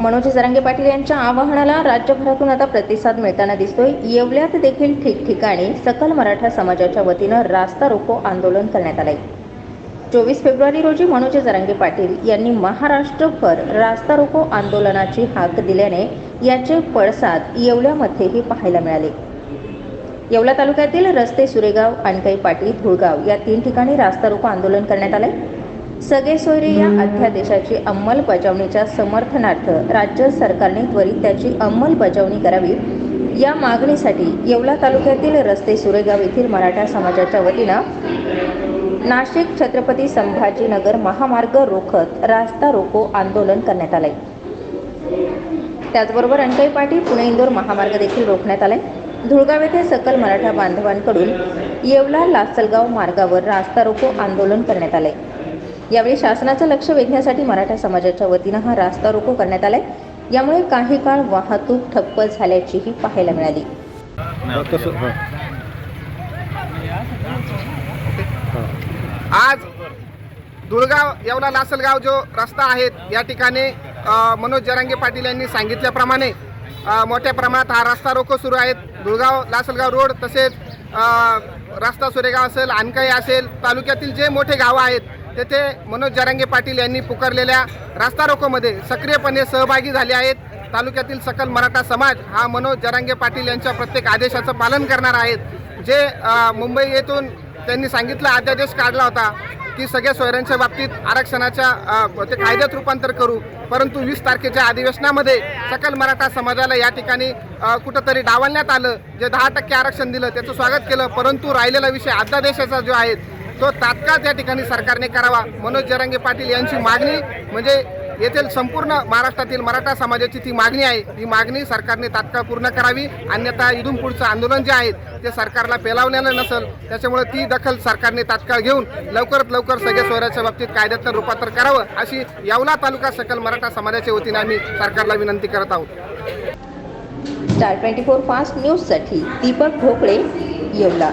मनोज जरांगे पाटील यांच्या आवाहनाला राज्यभरातून आता प्रतिसाद मिळताना दिसतोय. येवल्यात देखील ठिकठिकाणी सकल मराठा समाजाच्या वतीनं रास्ता रोको आंदोलन करण्यात आलंय. चोवीस फेब्रुवारी रोजी मनोज जरांगे पाटील यांनी महाराष्ट्रभर रास्ता रोको आंदोलनाची हाक दिल्याने याचे पडसाद येवल्यामध्येही पाहायला मिळाले. येवला तालुक्यातील रस्ते सुरेगाव अणकाई पाटील धुळगाव या तीन ठिकाणी रास्ता रोको आंदोलन करण्यात आलंय. सगळे सोयरे या अध्यादेशाची अंमलबजावणीच्या समर्थनार्थ राज्य सरकारने त्वरित त्याची अंमलबजावणी करावी. या मागणीसाठी येवला तालुक्यातील रस्ते सुरेगाव येथील मराठा समाजाच्या वतीनं नाशिक छत्रपती संभाजीनगर महामार्ग रोखत रास्ता रोको आंदोलन करण्यात आले त्याचबरोबर अणकाई पाटी पुणे इंदोर महामार्ग देखील रोखण्यात आलाय. धुळगाव येथे सकल मराठा बांधवांकडून येवला लासलगाव मार्गावर रास्ता रोको आंदोलन करण्यात आले यावेळी शासनाचं लक्ष वेधण्यासाठी मराठा समाजाच्या वतीनं हा रास्ता रोको करण्यात आलाय. यामुळे काही काळ वाहतूक ठप्प झाल्याचीही पाहायला मिळाली. आज दुर्गाव येवला लासलगाव जो रस्ता आहे या ठिकाणी मनोज जरांगे पाटील यांनी सांगितल्याप्रमाणे मोठ्या प्रमाणात हा रस्ता रोको सुरू आहेत दुर्गाव लासलगाव रोड तसेच रस्ता सुरेगाव असेल आणकाई असेल तालुक्यातील जे मोठे गावं आहेत तेथे मनोज जरांगे पाटील यांनी पुकारलेल्या रास्ता रोकोमध्ये सक्रियपणे सहभागी झाले आहेत. तालुक्यातील सकल मराठा समाज हा मनोज जरांगे पाटील यांच्या प्रत्येक आदेशाचं पालन करणार आहेत. जे मुंबई येथून त्यांनी सांगितलं अध्यादेश काढला होता की सगळ्या सोयऱ्यांच्या बाबतीत आरक्षणाच्या ते कायद्यात रूपांतर करू. परंतु वीस तारखेच्या अधिवेशनामध्ये सकल मराठा समाजाला या ठिकाणी कुठंतरी डावलण्यात आलं. जे दहा टक्के आरक्षण दिलं त्याचं स्वागत केलं. परंतु राहिलेला विषय अध्यादेशाचा जो आहे तो तात्काळ त्या ठिकाणी सरकारने करावा. मनोज जरांगे पाटील यांची मागणी म्हणजे येथील संपूर्ण महाराष्ट्रातील मराठा समाजाची ती मागणी आहे. ही मागणी सरकारने तात्काळ पूर्ण करावी. अन्यथा इथून पुढचं आंदोलन जे आहे ते सरकारला पेलावलेलं नसेल. त्याच्यामुळे ती दखल सरकारने तात्काळ घेऊन लवकरात लवकर सगळ्या स्वराच्या बाबतीत कायद्यातलं रूपांतर करावं अशी यावला तालुका सकल मराठा समाजाच्या वतीने आम्ही सरकारला विनंती करत आहोत. स्टार ट्वेंटी फोर फास्ट न्यूजसाठी दीपक भोकळे येवला.